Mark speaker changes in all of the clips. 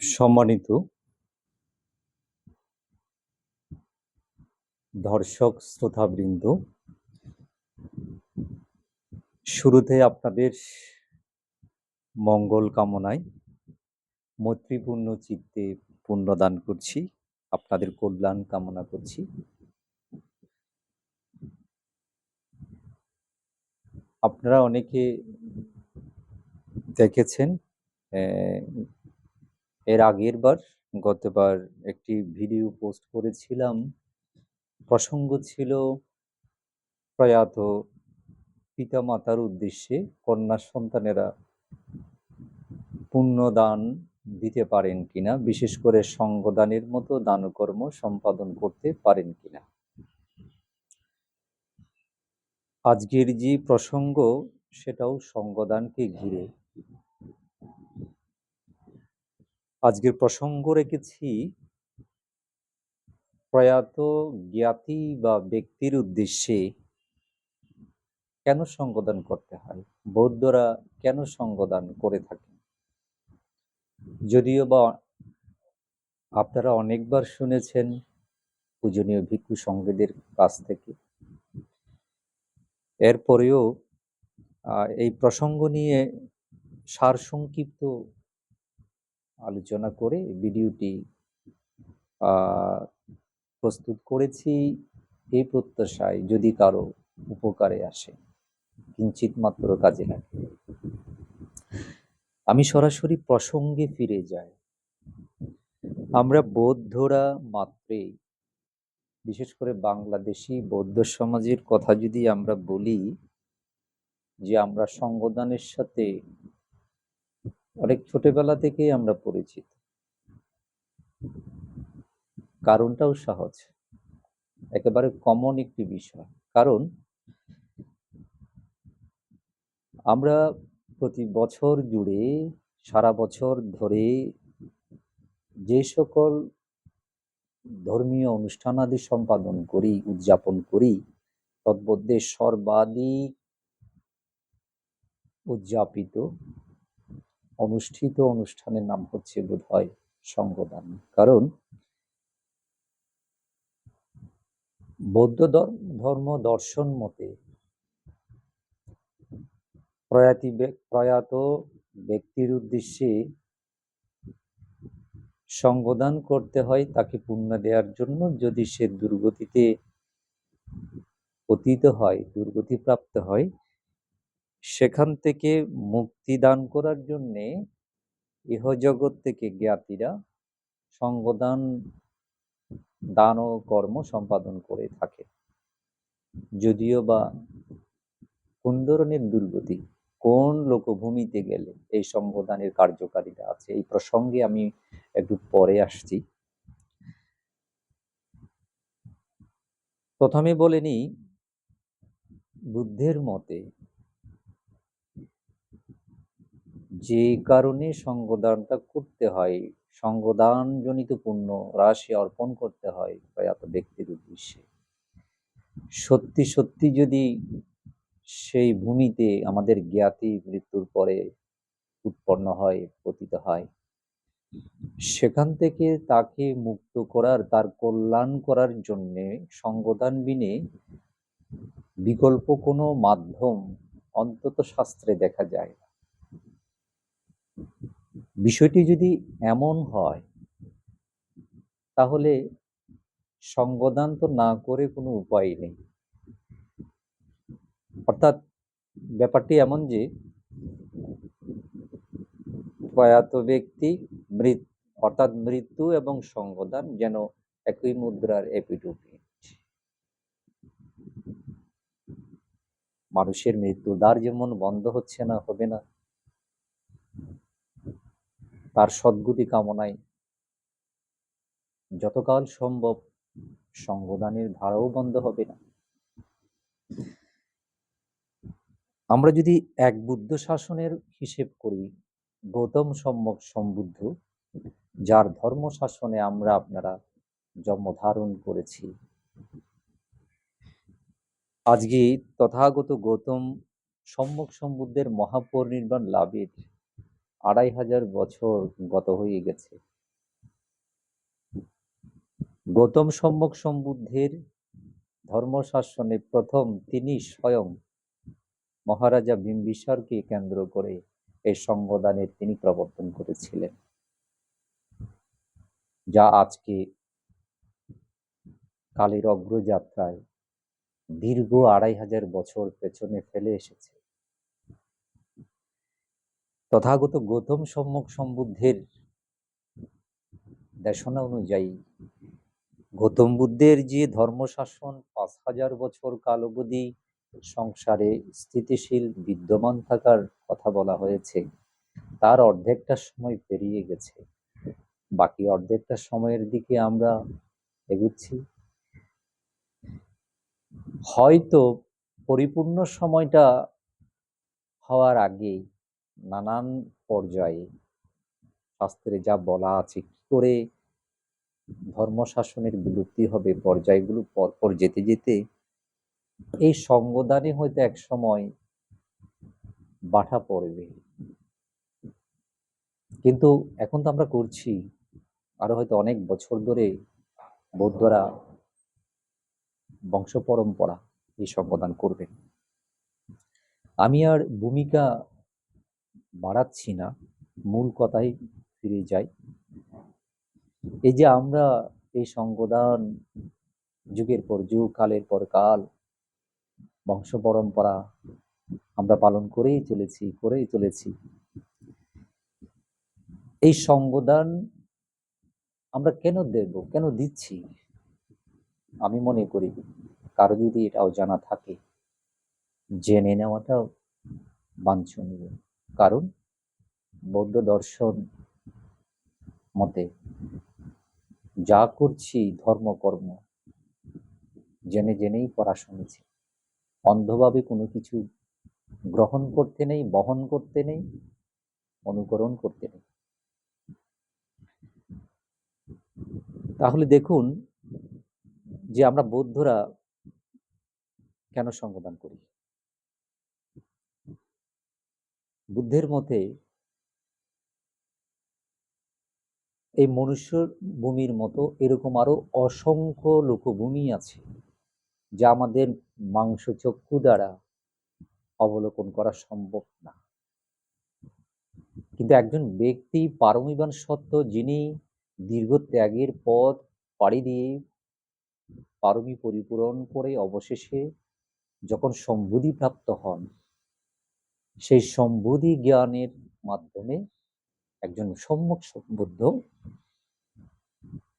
Speaker 1: সম্মানিত দর্শক শ্রোতাবৃন্দ, শুরুতে আপনাদের মঙ্গল কামনায় মৈত্রীপূর্ণ চিত্তে পুণ্যদান করছি, আপনাদের কল্যাণ কামনা করছি। আপনারা অনেকে দেখেছেন এর আগের বার, গতবার একটি ভিডিও পোস্ট করেছিলাম। প্রসঙ্গ ছিল প্রয়াত পিতামাতার উদ্দেশ্যে কন্যা সন্তানেরা পুণ্যদান দিতে পারেন কিনা, বিশেষ করে সঙ্গদানের মতো দানকর্ম সম্পাদন করতে পারেন কিনা। আজকের যে প্রসঙ্গ, সেটাও সঙ্গদানকে ঘিরে। আজকের প্রসঙ্গ রেখেছি। প্রয়াত জ্ঞাতি বা ব্যক্তির উদ্দেশ্যে কেন সঙ্গদান করতে হয়? বৌদ্ধরা কেন সঙ্গদান করে থাকেন? যদিও বা আপনারা অনেকবার শুনেছেন পূজনীয় ভিক্ষু সঙ্গীদের কাছ থেকে। এরপরেও এই প্রসঙ্গ নিয়ে সারসংক্ষিপ্ত আলোচনা করে ভিডিওটি প্রস্তুত করেছি এই প্রত্যাশায় যদি কারও উপকারে আসে, কিঞ্চিত মাত্র কাজে লাগে। আমি সরাসরি প্রসঙ্গে ফিরে যাই। আমরা বৌদ্ধরা মাত্রেই বিশেষ করে বাংলাদেশি বৌদ্ধ সমাজের কথা যদি আমরা বলি, যে আমরা সঙ্গদানের সাথে অনেক ছোটবেলা থেকেই আমরা পরিচিত। কারণটাও সহজ। একেবারে কমন একটি বিষয়। কারণ আমরা প্রতি বছর জুড়ে, সারা বছর ধরে যে সকল ধর্মীয় অনুষ্ঠানাদি সম্পাদন করি, উদযাপন করি তন্মধ্যে সর্বাধিক উদযাপিত অনুষ্ঠিত অনুষ্ঠানের নাম হচ্ছে বোধ হয় সঙ্গদান। কারণ বৌদ্ধ ধর্ম দর্শন মতে প্রয়াতি প্রয়াত ব্যক্তির উদ্দেশ্যে সঙ্গদান করতে হয়, তাকে পুণ্য দেওয়ার জন্য। যদি সে দুর্গতিতে পতিত হয়, দুর্গতি প্রাপ্ত হয় সেখান থেকে মুক্তি দান করার জন্যে ইহজগৎ থেকে জ্ঞাতিরা সঙ্গদান, দান ও কর্ম সম্পাদন করে থাকে। যদিও বা কোন ধরনের দুর্গতি কোন লোকভূমিতে গেলে এই সঙ্গদানের কার্যকারিতা আছে, এই প্রসঙ্গে আমি একটু পরে আসছি। প্রথমে বলে নিই, বুদ্ধের মতে যে কারণে সঙ্গদানটা করতে হয় সঙ্গদান জনিত পুণ্য রাশি অর্পণ করতে হয় প্রয়াত ব্যক্তির উদ্দেশ্যে। সত্যি সত্যি যদি সেই ভূমিতে আমাদের জ্ঞাতি মৃত্যুর পরে উৎপন্ন হয়, পতিত হয়, সেখান থেকে তাকে মুক্ত করার, তার কল্যাণ করার জন্যে সঙ্গদান বিনে বিকল্প কোনো মাধ্যম অন্তত শাস্ত্রে দেখা যায় না। বিষয়টি যদি এমন হয়, তাহলে সঙ্গদান তো না করে কোনো উপায় নেই। অর্থাৎ ব্যাপারটি এমন যে, প্রয়াত ব্যক্তি মৃত, অর্থাৎ মৃত্যু এবং সঙ্গদান যেন একই মুদ্রার এপিটুপি মানুষের মৃত্যু দ্বার যেমন বন্ধ হচ্ছে না, হবে না। তার সদ্গতি কামনায় যতকাল সম্ভব সঙ্গদানের ধারাও বন্ধ হবে না। আমরা যদি এক বুদ্ধ শাসনের হিসেব করি, গৌতম সম্যক সম্বুদ্ধ, যার ধর্ম শাসনে আমরা আপনারা জন্মধারণ করেছি। আজকে তথাগত গৌতম সম্যক সম্বুদ্ধের মহাপরিনির্বাণ লাভের আড়াই হাজার বছর গত হয়ে গেছে। গৌতম সম্যক সম্বুদ্ধের ধর্মশাসনে প্রথম তিনি স্বয়ং মহারাজা বিম্বিসারকে কেন্দ্র করে এই সংবদানের তিনি প্রবর্তন করেছিলেন, যা আজকে কালের অগ্রযাত্রায় দীর্ঘ আড়াই হাজার বছর পেছনে ফেলে এসেছে। তথাগত গৌতম সম্যক সম্বুদ্ধের দেশনা অনুযায়ী, গৌতম বুদ্ধের যে ধর্মশাসন পাঁচ হাজার বছর কাল অবধি সংসারে স্থিতিশীল, বিদ্যমান থাকার কথা বলা হয়েছে, তার অর্ধেকটা সময় পেরিয়ে গেছে। বাকি অর্ধেকটা সময়ের দিকে আমরা এগুচ্ছি। হয়তো পরিপূর্ণ সময়টা হওয়ার আগে নানান পর্যায়ে শাস্ত্রে যা বলা আছে, কি করে ধর্মশাসনের বিলুপ্তি হবে, পর্যায়গুলো পরপর যেতে যেতে এই সঙ্গদানে হয়তো এক সময় বাঠা পড়বে। কিন্তু এখন তো আমরা করছি, আরও হয়তো অনেক বছর ধরে বৌদ্ধরা বংশ পরম্পরা এই সংবিধান করবেন। আমি আর ভূমিকা বাড়াচ্ছি না, মূল কথাই ফিরে যাই। এই যে আমরা এই সংবিধান যুগের পর যুগ, কালের পর কাল, বংশ পরম্পরা আমরা পালন করেই চলেছি করেই চলেছি। এই সংবিধান আমরা কেন দেব, কেন দিচ্ছি? আমি মনে করি, কারও যদি এটাও জানা থাকে, জেনে নেওয়াটাও বাঞ্ছনীয়। কারণ বৌদ্ধ দর্শন মতে যা করছি ধর্মকর্ম জেনে জেনেই করা শুনেছি। অন্ধভাবে কোনো কিছু গ্রহণ করতে নেই, বহন করতে নেই, অনুকরণ করতে নেই। তাহলে দেখুন যে আমরা বৌদ্ধরা কেন সংবিধান করি? বুদ্ধের মতে এই মনুষ্য ভূমির মতো এরকম আরও অসংখ্য লোকভূমি আছে যা আমাদের মাংস চক্ষু দ্বারা অবলোকন করা সম্ভব না। কিন্তু একজন ব্যক্তি পারমিবান সত্য যিনি দীর্ঘ ত্যাগের পথ পাড়ি দিয়ে পারমি পরিপূরণ করে অবশেষে যখন সম্বুধি প্রাপ্ত হন সেই সম্বুধি জ্ঞানের মাধ্যমে একজন সম্মুখ বুদ্ধ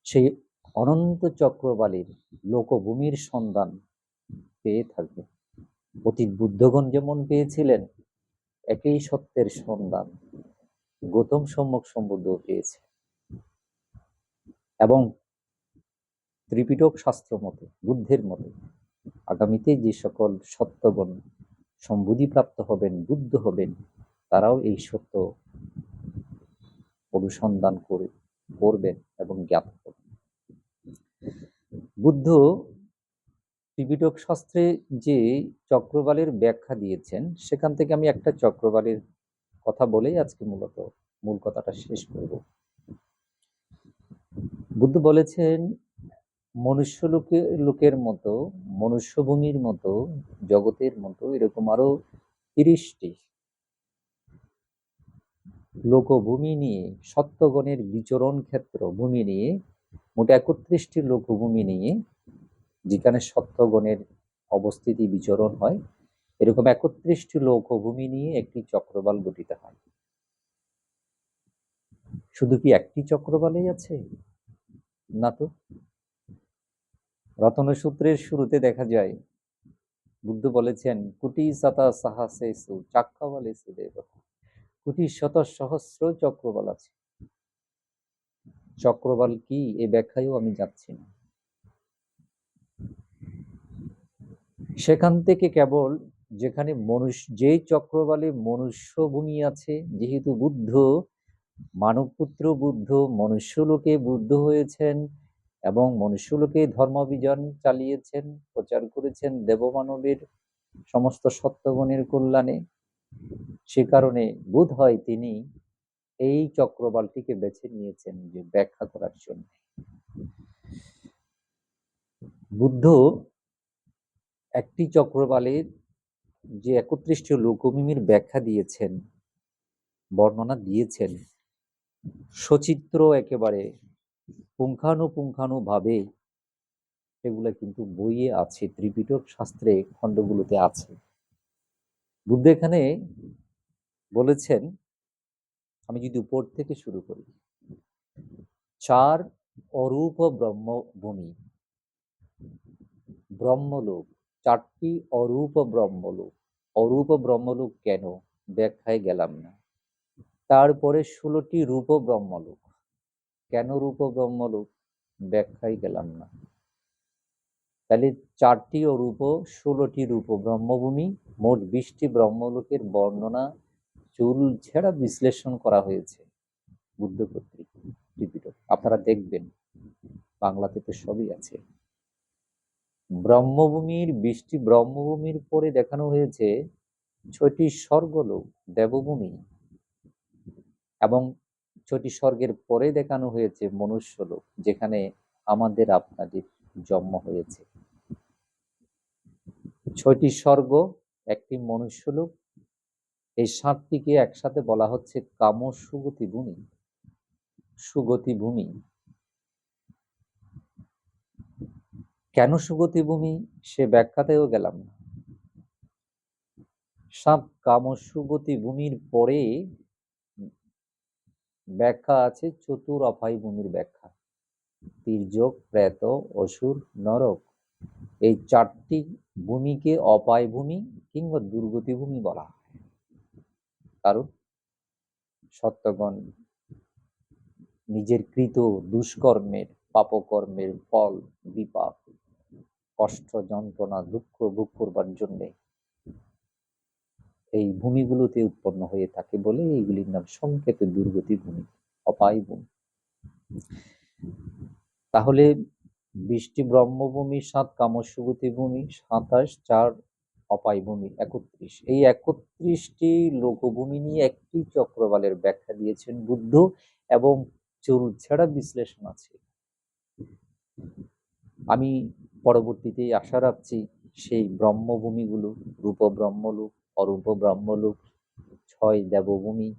Speaker 1: সেই অনন্ত চক্রবালীর লোকভূমির সন্ধান পেয়ে থাকবে। অতীত বুদ্ধগণ যেমন পেয়েছিলেন, একই সত্যের সন্ধান গৌতম সম্মুখ সম্বুদ্ধ পেয়েছে। এবং ত্রিপিটক শাস্ত্র মতে, বুদ্ধের মতে, আগামীতে যে সকল সত্যগণ সম্বুধিপ্রাপ্ত হবেন, বুদ্ধ হবেন, তারাও এই সত্য অনুসন্ধান করে, করবেন এবং জ্ঞাত করবেন। বুদ্ধ ত্রিপিটক শাস্ত্রে যে চক্রবালের ব্যাখ্যা দিয়েছেন, সেখান থেকে আমি একটা চক্রবালের কথা বলেই আজকে মূলত মূল কথাটা শেষ করব। বুদ্ধ বলেছেন মনুষ্য লোকে লোকের মতো, মনুষ্যভূমির মতো, জগতের মতো এরকম আরও তিরিশটি লোকভূমি নিয়ে, সত্যগণের বিচরণ ক্ষেত্র ভূমি নিয়ে, মোট একত্রিশটি লোকভূমি নিয়ে, যেখানে সত্যগণের অবস্থিতি বিচরণ হয়, এরকম একত্রিশটি লোকভূমি নিয়ে একটি চক্রবাল গঠিত হয়। শুধু কি একটি চক্রবালই আছে? না তো। রতন সূত্রের শুরুতে দেখা যায়, বুদ্ধ বলেছেন, কুটি সাতা সাহাসেসু চাক্কাবালে সুদেব কুটি শত সহস্র চক্রবাল আছে। চক্রবাল কি? এ ব্যাখ্যায়ও আমি যাচ্ছি না। সেখান থেকে কেবল যেখানে মনুষ্য যেই চক্রবালে মনুষ্য ভূমি আছে, যেহেতু বুদ্ধ, মানবপুত্র বুদ্ধ মনুষ্যলোকে বুদ্ধ হয়েছেন এবং মনুষ্যলোকে ধর্মবিজন চালিয়েছেন, প্রচার করেছেন দেবমানবের সমস্ত সত্যগুণের কল্যাণে। সে কারণে বোধ হয় তিনি এই চক্রবালটিকে বেছে নিয়েছেন যে ব্যাখ্যা করার জন্য। বুদ্ধ একটি চক্রবালের যে একত্রিশটি লোকমিমির ব্যাখ্যা দিয়েছেন, বর্ণনা দিয়েছেন, সচিত্র একেবারে পুঙ্খানুপুঙ্খানুভাবে সেগুলো কিন্তু বইয়ে আছে, ত্রিপিটক শাস্ত্রে খণ্ডগুলোতে আছে। বুদ্ধ এখানে বলেছেন, আমি যদি উপর থেকে শুরু করি, চার অরূপ ব্রহ্মভূমি ব্রহ্মলোক, চারটি অরূপ ব্রহ্মলোক অরূপ ব্রহ্মলোক কেন? ব্যাখ্যায় গেলাম না। তারপরে ষোলোটি রূপ ব্রহ্মলোক। কেন রূপ? ব্রহ্মলোক ব্যাখ্যায় গেলাম না। তাহলে চারটি অরূপ, ষোলোটি রূপ, ব্রহ্মভূমি, মোট বিশটি ব্রহ্মলোকের বর্ণনা, চুল ছেঁড়া বিশ্লেষণ করা হয়েছে। বুদ্ধ কর্তৃক ত্রিপিটক, আপনারা দেখবেন, বাংলাতে তো সবই আছে। ব্রহ্মভূমির বৃষ্টি ব্রহ্মভূমির পরে দেখানো হয়েছে, ছয়টি স্বর্গলোক, দেবভূমি এবং ছয়টি স্বর্গের পরে দেখানো হয়েছে মনুষ্যলোক যেখানে আমাদের আপনাদের জন্ম হয়েছে। ছয়টি স্বর্গ, একটি মনুষ্যলোক এই সাতটিকে একসাথে বলা হচ্ছে কাম সুগতি ভূমি সুগতি ভূমি কেন সুগতি ভূমি সে ব্যাখ্যাতেও গেলাম না। সাত কাম সুগতি ভূমির পরে ব্যাখ্যা আছে চতুর অপায় ভূমির ব্যাখ্যা। তির্যক, প্রেত, অসুর, নরক এই চারটি ভূমিকে অপায় ভূমি কিংবা দুর্গতি ভূমি বলা হয়। কারণ সত্যগণ নিজের কৃত দুষ্কর্মের, পাপকর্মের ফল বিপাক কষ্ট, যন্ত্রণা, দুঃখ, ভোগ করবার জন্যে এই ভূমিগুলোতে উৎপন্ন হয়ে থাকে বলে এইগুলির নাম সংক্ষেপে দুর্গতি ভূমি, অপায় ভূমি। তাহলে বৃষ্টি ব্রহ্মভূমি, সাত কামস্যগতি ভূমি, সাতাশ, চার অপায় ভূমি, একত্রিশ। এই একত্রিশটি লোকভূমি নিয়ে একটি চক্রবালের ব্যাখ্যা দিয়েছেন বুদ্ধ এবং চুল ছেড়া বিশ্লেষণ আছে। আমি পরবর্তীতে আশা রাখছি সেই ব্রহ্মভূমিগুলো রূপ ব্রহ্মলোক অরূপ ব্রহ্মলোক ছয় দেবভূমি,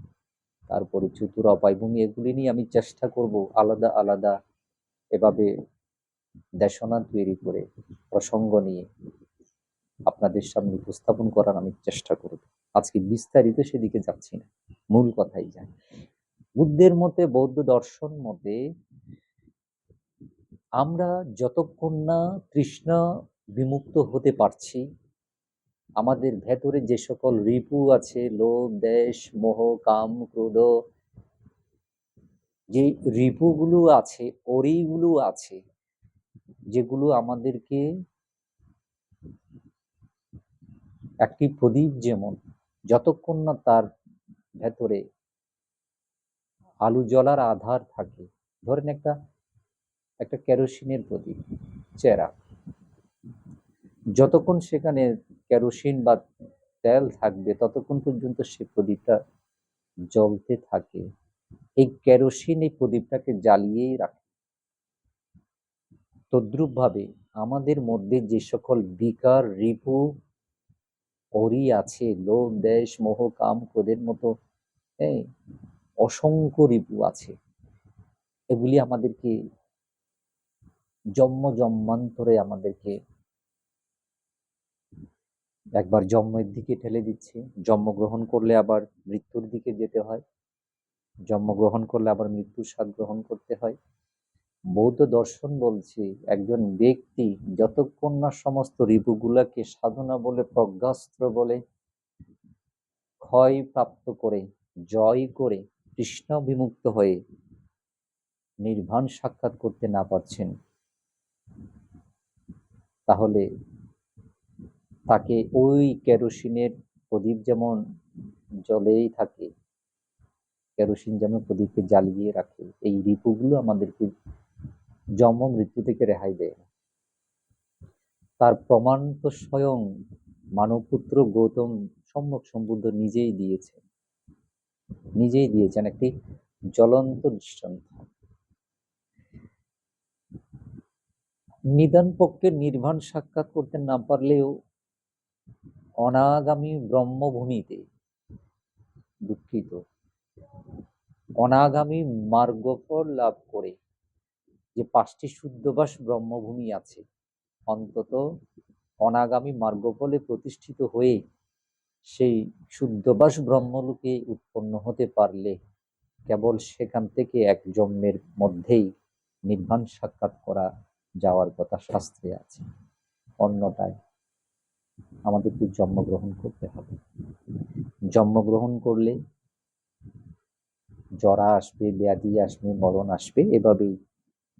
Speaker 1: তারপরে চতুর অপায়ভূমি এগুলি নিয়ে আমি চেষ্টা করব আলাদা আলাদা এভাবে দেশনা তৈরি করে, প্রসঙ্গ নিয়ে আপনাদের সামনে উপস্থাপন করার আমি চেষ্টা করব। আজকে বিস্তারিত সেদিকে যাচ্ছি না, মূল কথাই যাই। বুদ্ধের মতে, বৌদ্ধ দর্শন মতে, আমরা যতক্ষণ না তৃষ্ণা বিমুক্ত হতে পারছি আমাদের ভেতরে যে সকল রিপু আছে, লোভ, দেশ, মোহ, কাম, ক্রোধ, যে রিপুগুলো আছে অরিগুলো আছে, যেগুলো আমাদেরকে একটি প্রদীপ যেমন, যতক্ষণ না তার ভেতরে আলু জ্বলার আধার থাকে, ধরেন একটা একটা কেরোসিনের প্রদীপ, চেরা, যতক্ষণ সেখানে কেরোসিন বা তেল থাকবে, ততক্ষণ পর্যন্ত সে প্রদীপটা জ্বলতে থাকে। এই কেরোসিন এই প্রদীপটাকে জ্বালিয়েই রাখে। তদ্রুপভাবে আমাদের মধ্যে যে সকল বিকার রিপু, অরি আছে, লোভ, দেশ, মোহ, কাম, ক্রোধের মতো হ্যাঁ অসংখ্য রিপু আছে, এগুলি আমাদেরকে জন্ম জন্মান্তরে আমাদেরকে একবার জন্মের দিকে ঠেলে দিচ্ছে। জন্মগ্রহণ করলে আবার মৃত্যুর দিকে যেতে হয়। জন্মগ্রহণ করলে আবার মৃত্যুর স্বাদ গ্রহণ করতে হয়। বৌদ্ধ দর্শন বলছে, একজন ব্যক্তি যতক্ষণ না সমস্ত রিপুগুলাকে সাধনা বলে, প্রজ্ঞাস্ত্র বলে, ক্ষয় প্রাপ্ত করে, জয় করে কৃষ্ণ বিমুক্ত হয়ে নির্বাণ সাক্ষাৎ করতে না পারছেন, তাহলে তাকে ওই কেরোসিনের প্রদীপ যেমন জলেই থাকে, কেরোসিন যেমন প্রদীপকে জ্বালিয়ে রাখে, এই রিপুগুলো আমাদেরকে জন্ম মৃত্যু থেকে রেহাই দেয়। তার প্রমাণ তো স্বয়ং মানবপুত্র গৌতম সম্যক সম্বুদ্ধ নিজেই দিয়েছেন নিজেই দিয়েছেন একটি জ্বলন্ত দৃষ্টান্ত। নিদান পক্ষে নির্বাণ সাক্ষাৎ করতে না পারলেও অনাগামী ব্রহ্মভূমিতে দুঃখিত। অনাগামী মার্গফল লাভ করে যে পাঁচটি শুদ্ধবাস ব্রহ্মভূমি আছে, অন্তত অনাগামী মার্গফলে প্রতিষ্ঠিত হয়ে সেই শুদ্ধবাস ব্রহ্মলোকে উৎপন্ন হতে পারলে কেবল সেখান থেকে এক জন্মের মধ্যেই নির্বাণ সাক্ষাৎ করা যাওয়ার কথা শাস্ত্রে আছে। অন্যটায় আমাদেরকে জন্মগ্রহণ করতে হবে। জন্মগ্রহণ করলে জরা আসবে, ব্যাধি আসবে, মরণ আসবে, এভাবেই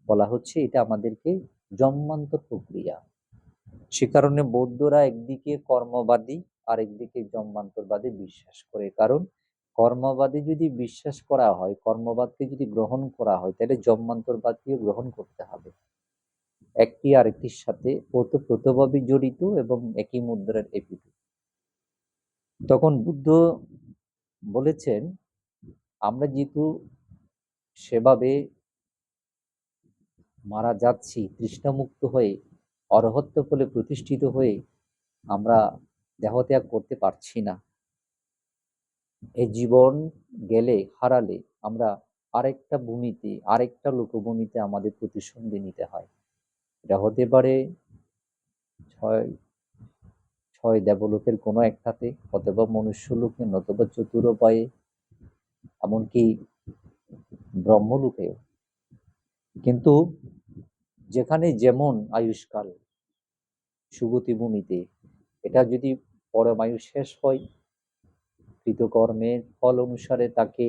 Speaker 1: বলা হচ্ছে। এটা আমাদেরকে জন্মান্তর প্রক্রিয়া। সে কারণে বৌদ্ধরা একদিকে কর্মবাদী আর একদিকে জন্মান্তরবাদে বিশ্বাস করে। কারণ কর্মবাদে যদি বিশ্বাস করা হয়, কর্মবাদকে যদি গ্রহণ করা হয়, তাহলে জন্মান্তরবাদকেও গ্রহণ করতে হবে। একটি আরেকটির সাথে ওতপ্রোতভাবে জড়িত এবং একই মুদ্রার এপিটু তখন বুদ্ধ বলেছেন, আমরা যেহেতু সেভাবে মারা যাচ্ছি, তৃষ্ণামুক্ত হয়ে, অরহত্ব ফলে প্রতিষ্ঠিত হয়ে, আমরা দেহত্যাগ করতে পারছি না। এই জীবন গেলে, হারালে, আমরা আরেকটা ভূমিতে, আরেকটা লোকভূমিতে আমাদের প্রতিসন্ধি নিতে হয়। এটা হতে পারে ছয় ছয় দেবলোকের কোনো একটাতে, অথবা মনুষ্যলোকে, নতবা চতুরোপায়ে, এমনকি ব্রহ্মলোকেও। কিন্তু যেখানে যেমন আয়ুষ্কাল সুগতি ভূমিতে এটা যদি পরমায়ু শেষ হয়, কৃতকর্মের ফল অনুসারে তাকে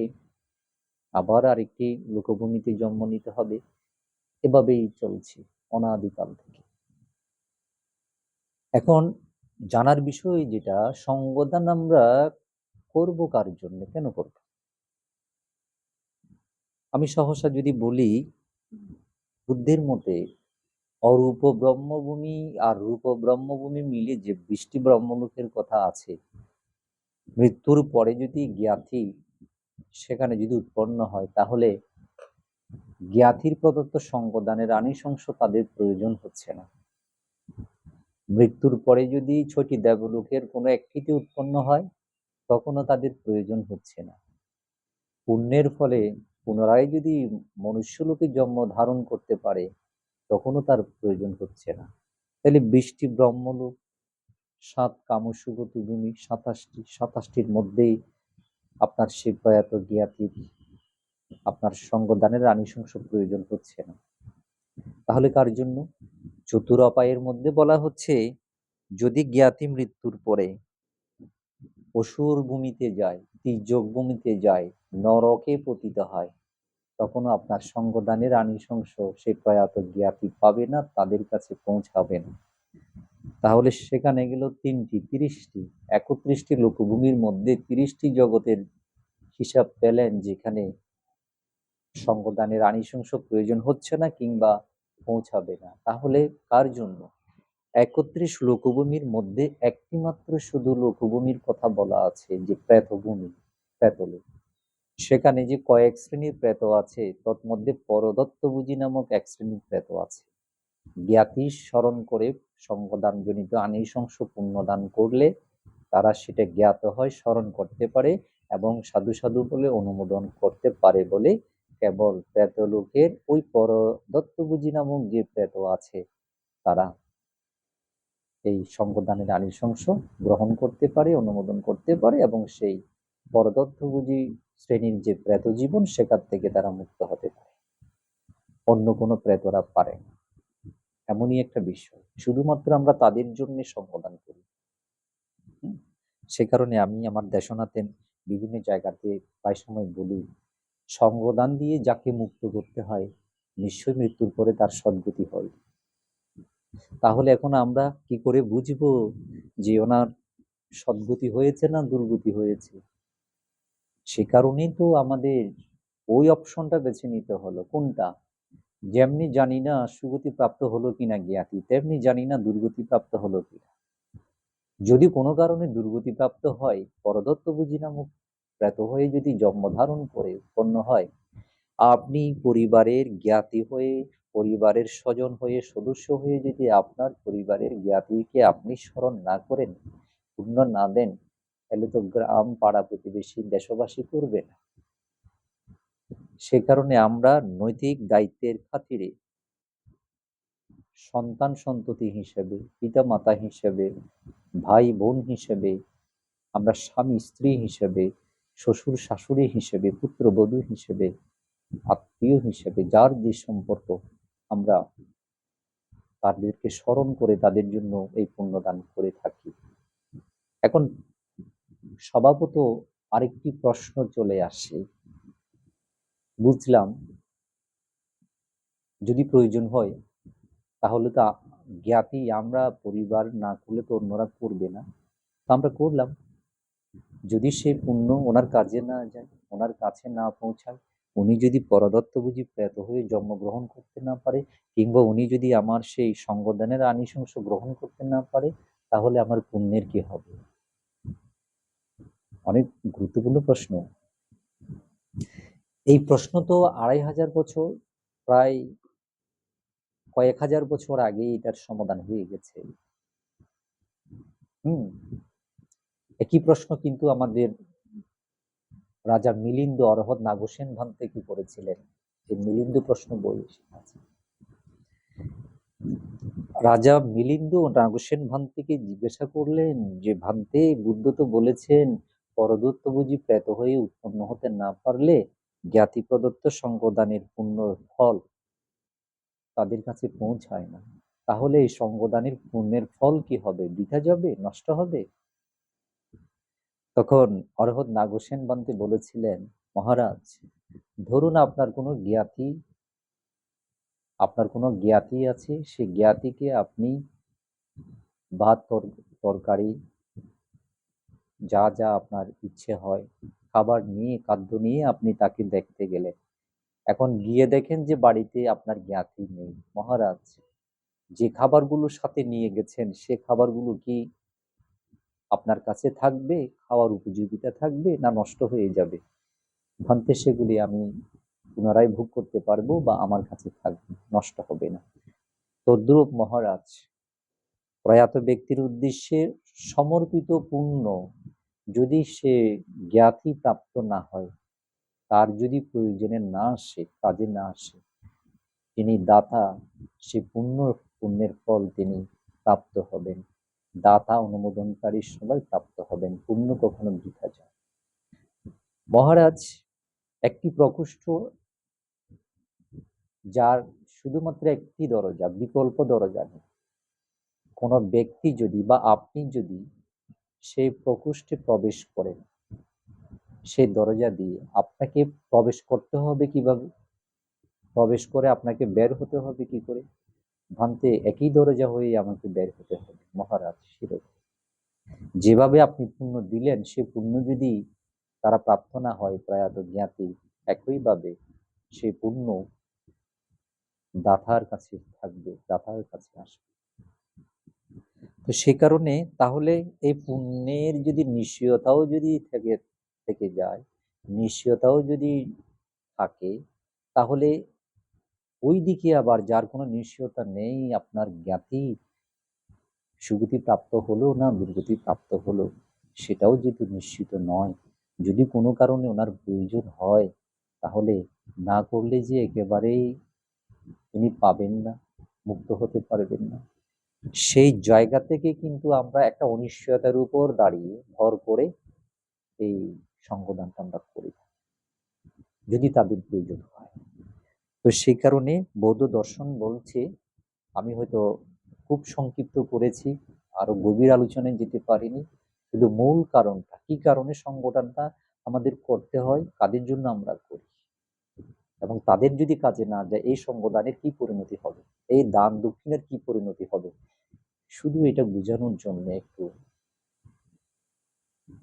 Speaker 1: আবার আরেকটি লোকভূমিতে জন্ম নিতে হবে। এভাবেই চলছে। অনাদিকাল থেকে। এখন জানার বিষয় যেটা সঙ্গদান আমরা করব কার জন্য, কেন করব? আমি সহসা যদি বলি, বুদ্ধের মতে অরূপ ব্রহ্মভূমি আর রূপ ব্রহ্মভূমি মিলে যে বৃষ্টি ব্রহ্মলোকের কথা আছে, মৃত্যুর পরে যদি জ্ঞাতি সেখানে যদি উৎপন্ন হয়, তাহলে জ্ঞাতির প্রদত্ত সঙ্গদানের আনিশংস তাদের প্রয়োজন হচ্ছে না। মৃত্যুর পরে যদি ছটি দেবলোকের কোনো একটিতে উৎপন্ন হয়, তখনও তাদের প্রয়োজন হচ্ছে না। পুণ্যের ফলে পুনরায় যদি মনুষ্যলোকে জন্ম ধারণ করতে পারে, তখনও তার প্রয়োজন হচ্ছে না। তাহলে বৃষ্টি ব্রহ্মলোক, সাত কামসুগত ভূমি সাতাশটি, সাতাশটির মধ্যেই আপনার সে জ্ঞাতির আপনার সঙ্গদানের আনিশংস প্রয়োজন হচ্ছে না। তাহলে কার জন্য? চতুর অপায়ের মধ্যে বলা হচ্ছে, যদি জ্ঞাতি মৃত্যুর পরে অসুর ভূমিতে যায়, তির্যক ভূমিতে যায়, নরকে পতিত হয়, তখনও আপনার সঙ্গদানের আনিশংস সে প্রয়াত জ্ঞাতি পাবে না, তাদের কাছে পৌঁছাবে না। তাহলে সেখানে গেল তিনটি, তিরিশটি, একত্রিশটি লোকভূমির মধ্যে তিরিশটি জগতের হিসাব পেলেন, যেখানে সঙ্গদানের আনিশংস প্রয়োজন হচ্ছে না কিংবা পৌঁছাবে না। তাহলে কার জন্য? একত্রিশ লোকভূমির মধ্যে একটি মাত্র শুধু লোকভূমির কথা বলা আছে যে প্রেতভূমি, প্রেতলোক। সেখানে যে কয়েক শ্রেণির প্রেত আছে তৎমধ্যে পরদত্তভুজি নামক এক শ্রেণির প্রেত আছে। জ্ঞাতি স্মরণ করে সঙ্গদান জনিত আনিশংস পুণ্যদান করলে তারা সেটা জ্ঞাত হয়, স্মরণ করতে পারে এবং সাধু সাধু বলে অনুমোদন করতে পারে বলে কেবল প্রেত লোকের ওই পর দত্তভুজি নামক যে প্রেত আছে, তারা এই সঙ্গদানের আনিশংস গ্রহণ করতে পারে, অনুমোদন করতে পারে এবং সেই পরদত্তভুজি শ্রেণির যে প্রেত জীবন, সেখান থেকে তারা মুক্ত হতে পারে। অন্য কোনো প্রেতরা পারে এমনই একটা বিষয়। শুধুমাত্র আমরা তাদের জন্য সম্বোধন করি। সে কারণে আমি আমার দেশনাতে বিভিন্ন জায়গাতে প্রায় সময় বলি সঙ্গদান দিয়ে যাকে মুক্ত করতে হয়, নিশ্চয়ই মৃত্যুর পরে তার সদ্গতি হয়। তাহলে এখন আমরা কি করে বুঝব যে ওনার সদ্গতি হয়েছে না দুর্গতি হয়েছে? সে কারণেই তো আমাদের ওই অপশনটা বেছে নিতে হলো। কোনটা? যেমনি জানি না সুগতি প্রাপ্ত হলো কিনা জ্ঞাতি, তেমনি জানি না দুর্গতি প্রাপ্ত হলো কিনা। যদি কোনো কারণে দুর্গতি প্রাপ্ত হয়, পরদত্ত বুঝি নামক প্রেত হয়ে যদি জন্ম ধারণ করে উৎপন্ন হয়, আপনি পরিবারের জ্ঞাতি হয়ে, পরিবারের স্বজন হয়ে, সদস্য হয়ে যদি আপনার পরিবারের জ্ঞাতিকে আপনি স্মরণ না করেন, পুণ্য না দেন, তাহলে তো গ্রাম, পাড়া প্রতিবেশী, দেশবাসী করবে না। সে কারণে আমরা নৈতিক দায়িত্বের খাতিরে সন্তান সন্ততি হিসেবে পিতা মাতা হিসেবে ভাই বোন হিসেবে, আমরা স্বামী স্ত্রী হিসেবে শ্বশুর শাশুড়ি হিসেবে পুত্রবধূ হিসেবে, আত্মীয় হিসেবে যার যে সম্পর্ক, আমরা তাদেরকে স্মরণ করে তাদের জন্য এই পুণ্যদান করে থাকি। এখন স্বভাবত আরেকটি প্রশ্ন চলে আসে। বুঝলাম, যদি প্রয়োজন হয়, তাহলে তো জ্ঞাতি আমরা পরিবার না করলে তো অন্যরা করবে না। তো আমরা করলাম। যদি সে পুণ্য ওনার কাজে না যায়, ওনার কাছে না পৌঁছায়, উনি যদি পরদত্ত বুঝি প্রেত হয়ে জন্মগ্রহণ করতে না পারে, কিংবা উনি যদি আমার সেই সঙ্গদানের আনিশংস গ্রহণ করতে না পারে, তাহলে আমার পুণ্যের কি হবে? অনেক গুরুত্বপূর্ণ প্রশ্ন। এই প্রশ্ন তো আড়াই হাজার বছর, প্রায় কয়েক হাজার বছর আগে এটার সমাধান হয়ে গেছে। হুম? একই প্রশ্ন কিন্তু আমাদের রাজা মিলিন্দ অরহত নাগসেন ভান থেকে করেছিলেন এই মিলিন্দ প্রশ্ন বই রাজা মিলিন্দ নাগসেন ভান থেকে জিজ্ঞাসা করলেন যে, ভান্তে, বুদ্ধ তো বলেছেন, পরদত্ত বুঝি প্রেত হয়ে উৎপন্ন হতে না পারলে জ্ঞাতি প্রদত্ত সঙ্গদানের পুণ্য ফল তাদের কাছে পৌঁছায় না। তাহলে এই সঙ্গদানের পুণ্যের ফল কি হবে? বৃথা যাবে? নষ্ট হবে? তখন অরহত নাগসেন বান্তে বলেছিলেন, মহারাজ, ধরুন আপনার কোনো জ্ঞাতি, আপনার কোনো জ্ঞাতি আছে সে জ্ঞাতিকে আপনি ভাত তর- তরকারি, যা যা আপনার ইচ্ছে হয়, খাবার নিয়ে, খাদ্য নিয়ে আপনি তাকে দেখতে গেলেন। এখন গিয়ে দেখেন যে বাড়িতে আপনার জ্ঞাতি নেই। মহারাজ, যে খাবারগুলো সাথে নিয়ে গেছেন, সে খাবারগুলো কি আপনার কাছে থাকবে, খাওয়ার উপযোগিতা থাকবে না নষ্ট হয়ে যাবে। ভান্তে সেগুলি আমি পুনরায় ভোগ করতে পারব বা আমার কাছে থাকবে, নষ্ট হবে না। তদ্রূপ মহারাজ, প্রয়াত ব্যক্তির উদ্দেশ্যে সমর্পিত পুণ্য যদি সে জ্ঞাতি প্রাপ্ত না হয়, তার যদি প্রয়োজনে না আসে, কাজে না আসে তিনি দাতা, সে পুণ্য, পুণ্যের ফল তিনি প্রাপ্ত হবেন। দাতা অনুমোদনকারী সবাই প্রাপ্ত হবেন পুণ্য কখনো বৃথা যায় মহারাজ একটি প্রকোষ্ঠ, যার শুধুমাত্র একটি দরজা, বিকল্প দরজা নেই। কোনো ব্যক্তি যদি বা আপনি যদি সেই প্রকোষ্ঠে প্রবেশ করেন, সেই দরজা দিয়ে আপনাকে প্রবেশ করতে হবে কীভাবে? প্রবেশ করে আপনাকে বের হতে হবে কি করে? ভান্তে একই দরজা হয়ে আমাকে বের হতে হবে। মহারাজ সেরকম যেভাবে আপনি পুণ্য দিলেন, সে পুণ্য যদি তারা প্রাপ্ত না হয়, প্রয়াত জ্ঞাতি একইভাবে সে পুণ্য দাতার কাছে থাকবে, দাতার কাছে আসবে। তো সে কারণে তাহলে এই পুণ্যের যদি নিশ্চয়তাও যদি থেকে থেকে যায়, নিশ্চয়তাও যদি থাকে, তাহলে ওই দিকে আবার যার কোনো নিশ্চয়তা নেই, আপনার জ্ঞাতি সুগতি প্রাপ্ত হলো না দুর্গতি প্রাপ্ত হলো, সেটাও যেহেতু নিশ্চিত নয়। যদি কোনো কারণে ওনার প্রয়োজন হয়, তাহলে না করলে যে একেবারেই তিনি পাবেন না, মুক্ত হতে পারবেন না। সেই জায়গা থেকে কিন্তু আমরা একটা অনিশ্চয়তার উপর দাঁড়িয়ে ভর করে এই সঙ্গদানটা আমরা করি যদি তাদের প্রয়োজন হয়। তো সেই কারণে বৌদ্ধ দর্শন বলছে, আমি হয়তো খুব সংক্ষিপ্ত করেছি, আরও গভীর আলোচনায় যেতে পারিনি শুধু মূল কারণটা, কি কারণে সংগঠনটা আমাদের করতে হয়, কাদের জন্য আমরা করি? এবং তাদের যদি কাজে না যায়, এই সঙ্গদানের কি পরিণতি হবে? এই দান দক্ষিণের কি পরিণতি হবে? শুধু এটা বোঝানোর জন্য একটু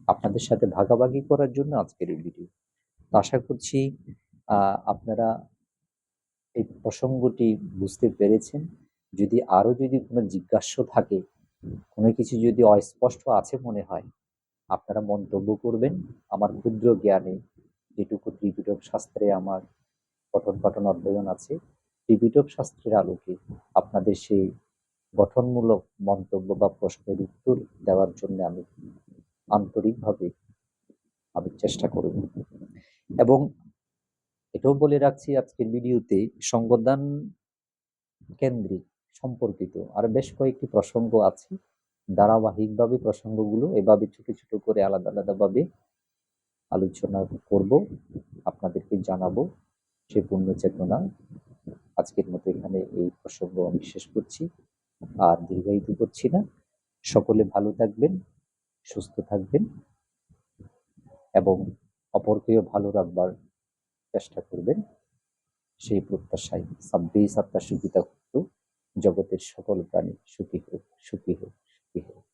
Speaker 1: আপনাদের সাথে ভাগাভাগি করার জন্য আজকের এই ভিডিও আশা করছি আপনারা এই প্রসঙ্গটি বুঝতে পেরেছেন। যদি আরও যদি কোনো জিজ্ঞাস্য থাকে, কোনো কিছু যদি অস্পষ্ট আছে মনে হয়, আপনারা মন্তব্য করবেন। আমার ক্ষুদ্র জ্ঞানে যেটুকু ত্রিপিটক শাস্ত্রে আমার পঠন পাঠন অধ্যয়ন আছে, ত্রিপিটক শাস্ত্রের আলোকে আপনাদের সেই গঠনমূলক মন্তব্য বা প্রশ্নের উত্তর দেওয়ার জন্য আমি আন্তরিকভাবে আমি চেষ্টা করব। এবং এটাও বলে রাখছি আজকের ভিডিওতে সঙ্গদান কেন্দ্রিক সম্পর্কিত আর বেশ কয়েকটি প্রসঙ্গ আছে। ধারাবাহিকভাবে প্রসঙ্গগুলো এভাবে ছোট ছোট করে আলাদা আলাদাভাবে আলোচনা করব, আপনাদেরকে জানাব সে পূর্ণ চেতনা আজকের মতো এখানে এই প্রসঙ্গ আমি শেষ করছি, আর দীর্ঘায়িত করছি না। সকলে ভালো থাকবেন, সুস্থ থাকবেন এবং অপরকেও ভালো রাখবার চেষ্টা করবেন, সেই প্রত্যাশায় সাব্বিস সত্তা সুখিতা জগতের সকল প্রাণী সুখী হোক সুখী হোক সুখী হোক।